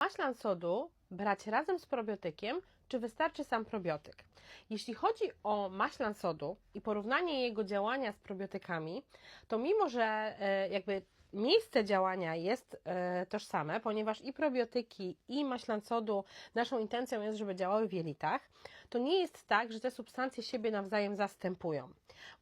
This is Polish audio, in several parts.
Maślan sodu brać razem z probiotykiem, czy wystarczy sam probiotyk? Jeśli chodzi o maślan sodu i porównanie jego działania z probiotykami, to mimo, że e, jakby miejsce działania jest e, tożsame, ponieważ i probiotyki, i maślan sodu, naszą intencją jest, żeby działały w jelitach, to nie jest tak, że te substancje siebie nawzajem zastępują.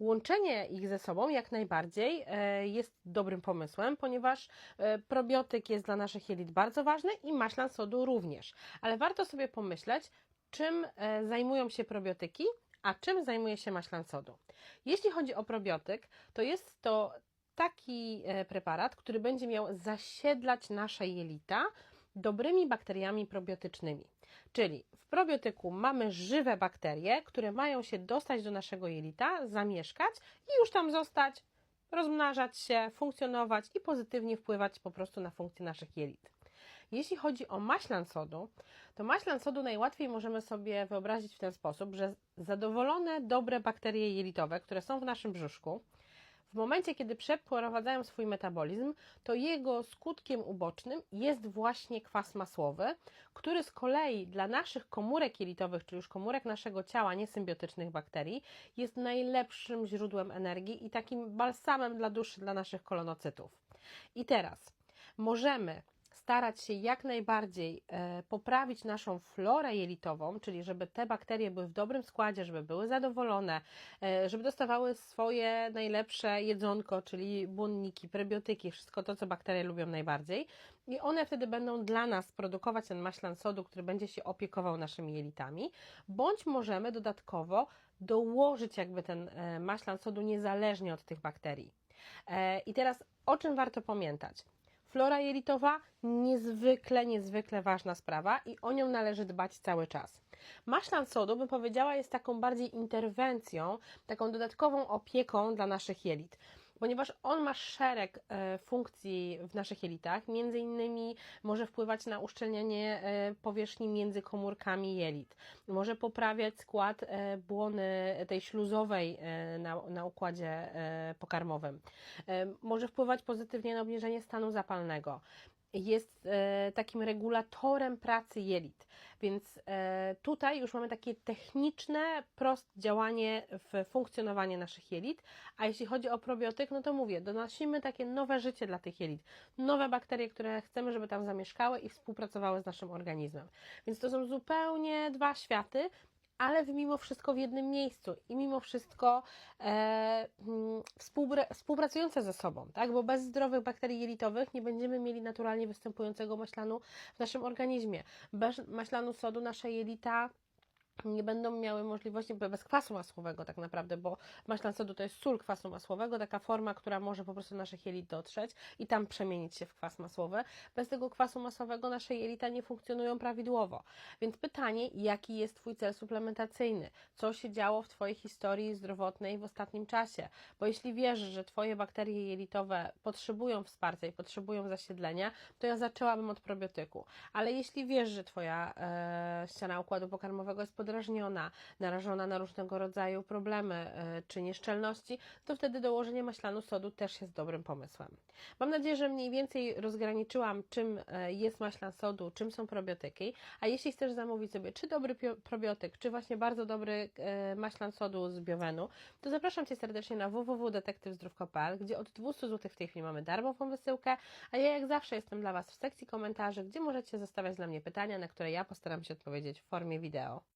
Łączenie ich ze sobą jak najbardziej e, jest dobrym pomysłem, ponieważ e, probiotyk jest dla naszych jelit bardzo ważny i maślan sodu również. Ale warto sobie pomyśleć, czym zajmują się probiotyki, a czym zajmuje się maślan sodu. Jeśli chodzi o probiotyk, to jest to taki e, preparat, który będzie miał zasiedlać nasze jelita dobrymi bakteriami probiotycznymi. Czyli w probiotyku mamy żywe bakterie, które mają się dostać do naszego jelita, zamieszkać i już tam zostać, rozmnażać się, funkcjonować i pozytywnie wpływać po prostu na funkcję naszych jelit. Jeśli chodzi o maślan sodu, to maślan sodu najłatwiej możemy sobie wyobrazić w ten sposób, że zadowolone, dobre bakterie jelitowe, które są w naszym brzuszku, w momencie, kiedy przeprowadzają swój metabolizm, to jego skutkiem ubocznym jest właśnie kwas masłowy, który z kolei dla naszych komórek jelitowych, czyli już komórek naszego ciała, niesymbiotycznych bakterii, jest najlepszym źródłem energii i takim balsamem dla duszy dla naszych kolonocytów. I teraz możemy starać się jak najbardziej e, poprawić naszą florę jelitową, czyli żeby te bakterie były w dobrym składzie, żeby były zadowolone, e, żeby dostawały swoje najlepsze jedzonko, czyli błonniki, prebiotyki, wszystko to, co bakterie lubią najbardziej. I one wtedy będą dla nas produkować ten maślan sodu, który będzie się opiekował naszymi jelitami, bądź możemy dodatkowo dołożyć jakby ten e, maślan sodu niezależnie od tych bakterii. I teraz o czym warto pamiętać? Flora jelitowa niezwykle, niezwykle ważna sprawa i o nią należy dbać cały czas. Maślan sodu, bym powiedziała, jest taką bardziej interwencją, taką dodatkową opieką dla naszych jelit ponieważ on ma szereg e, funkcji w naszych jelitach, między innymi może wpływać na uszczelnianie e, powierzchni między komórkami jelit, może poprawiać skład e, błony tej śluzowej na, na układzie pokarmowym, może wpływać pozytywnie na obniżenie stanu zapalnego jest e, takim regulatorem pracy jelit. Więc e, tutaj już mamy takie techniczne, proste działanie w funkcjonowanie naszych jelit. A jeśli chodzi o probiotyk, no to mówię, donosimy takie nowe życie dla tych jelit. Nowe bakterie, które chcemy, żeby tam zamieszkały i współpracowały z naszym organizmem. Więc to są zupełnie dwa światy, ale mimo wszystko w jednym miejscu i mimo wszystko e, mm, współpracujące ze sobą, tak? Bo bez zdrowych bakterii jelitowych nie będziemy mieli naturalnie występującego maślanu w naszym organizmie. Bez maślanu sodu nasze jelita nie będą miały możliwości bez kwasu masłowego tak naprawdę, bo maślan sodu to jest sól kwasu masłowego, taka forma, która może po prostu naszych jelit dotrzeć i tam przemienić się w kwas masłowy. Bez tego kwasu masłowego nasze jelita nie funkcjonują prawidłowo. Więc pytanie, jaki jest Twój cel suplementacyjny? Co się działo w Twojej historii zdrowotnej w ostatnim czasie? Bo jeśli wiesz, że Twoje bakterie jelitowe potrzebują wsparcia i potrzebują zasiedlenia, to ja zaczęłabym od probiotyku. Ale jeśli wiesz, że Twoja e, ściana układu pokarmowego jest podrażniona, narażona na różnego rodzaju problemy e, czy nieszczelności, to wtedy dołożenie maślanu sodu też jest dobrym pomysłem. Mam nadzieję, że mniej więcej rozgraniczyłam, czym e, jest maślan sodu, czym są probiotyki, a jeśli chcesz zamówić sobie czy dobry probiotyk, czy właśnie bardzo dobry e, maślan sodu z biowenu, to zapraszam Cię serdecznie na www.detektywzdrów.pl, gdzie od 200 zł w tej chwili mamy darmową wysyłkę, a ja jak zawsze jestem dla Was w sekcji komentarzy, gdzie możecie zostawiać dla mnie pytania, na które ja postaram się odpowiedzieć w formie wideo.